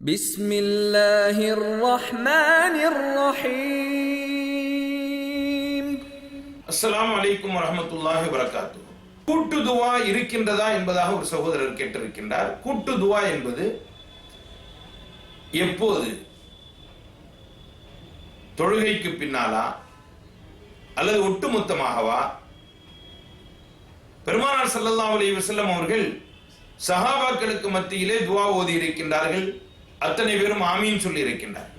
بسم الله الرحمن الرحيم அஸ்ஸலாமு அலைக்கும் வரஹ்மத்துல்லாஹி வரகாத்து கூட்டு துவா இருக்கின்றதா என்பதாக ஒரு சகோதரர் கேட்டிருக்கின்றார் கூட்டு துவா என்பது எப்போது தொழுகைக்கு பின்னாலா அல்லது ஒட்டுமொத்தமாகவா பெருமானார் ஸல்லல்லாஹு அலைஹி வஸல்லம் அவர்கள் சஹாபாக்களுக்கு மத்தியிலே துவா ஓதி இருக்கின்றார்கள் அத்தனை பேரும் ஆமீன் சொல்லி இருக்கின்றார்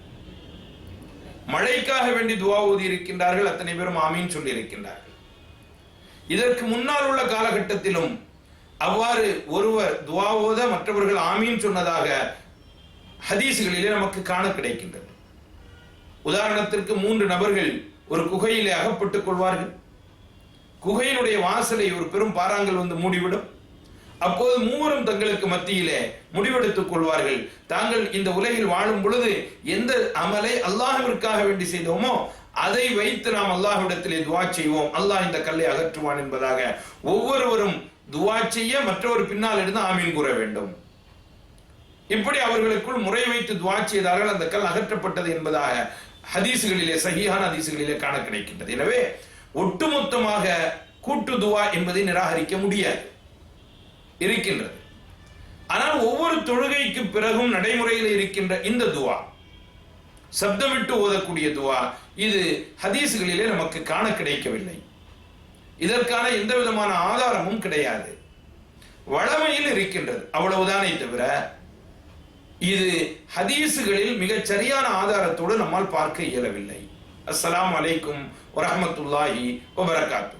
மழைக்காக வேண்டி துவா ஊதி இருக்கின்றார்கள் அத்தனை பேரும் ஆமீன் சொல்லி இருக்கின்றார்கள் இதற்கு முன்னால் உள்ள காலகட்டத்திலும் அவ்வாறு ஒருவர் துவா ஓத மற்றவர்கள் ஆமீன் சொன்னதாக ஹதீசுகளிலே நமக்கு காண கிடைக்கின்றது. உதாரணத்திற்கு மூன்று நபர்கள் ஒரு குகையிலே அகப்பட்டுக் கொள்வார்கள். குகையினுடைய வாசலை ஒரு பெரும் பாறாங்கல் வந்து மூடிவிடும். அப்போது மூவரும் தங்களுக்கு மத்தியிலே முடிவெடுத்துக் கொள்வார்கள். தாங்கள் இந்த உலகில் வாழும் பொழுது எந்த அமலை அல்லாஹிற்காக வேண்டி செய்தோமோ அதை வைத்து நாம் அல்லாஹ்விடத்திலே துவா செய்வோம். அல்லாஹ் இந்த கல்லை அகற்றுவான் என்பதாக ஒவ்வொருவரும் துவா செய்ய மற்றவர் பின்னால் இருந்து ஆமீன் கூற வேண்டும். இப்படி அவர்களுக்குள் முறை வைத்து துவா செய்தார்கள். அந்த கல் அகற்றப்பட்டது என்பதாக ஹதீசுகளிலே சகியான ஹதீசுகளிலே காண கிடைக்கின்றது. எனவே ஒட்டுமொத்தமாக கூட்டு துவா என்பதை நிராகரிக்க முடியாது. இருக்கின்றது. ஆனால் ஒவ்வொரு தொழுகைக்கு பிறகும் நடைமுறையில் இருக்கின்ற இந்த துவா சப்தமிட்டு ஓதக்கூடிய துவா இது ஹதீஸ்களிலே நமக்கு காண கிடைக்கவில்லை. இதற்கான எந்த விதமான ஆதாரமும் கிடையாது. வளமையில் இருக்கின்றது அவ்வளவுதானே தவிர இது ஹதீஸுகளில் மிகச் சரியான ஆதாரத்தோடு நம்மால் பார்க்க இயலவில்லை. அஸ்லாம் அலைக்கும் வரமத்துல்லாஹி வபரகாத்து.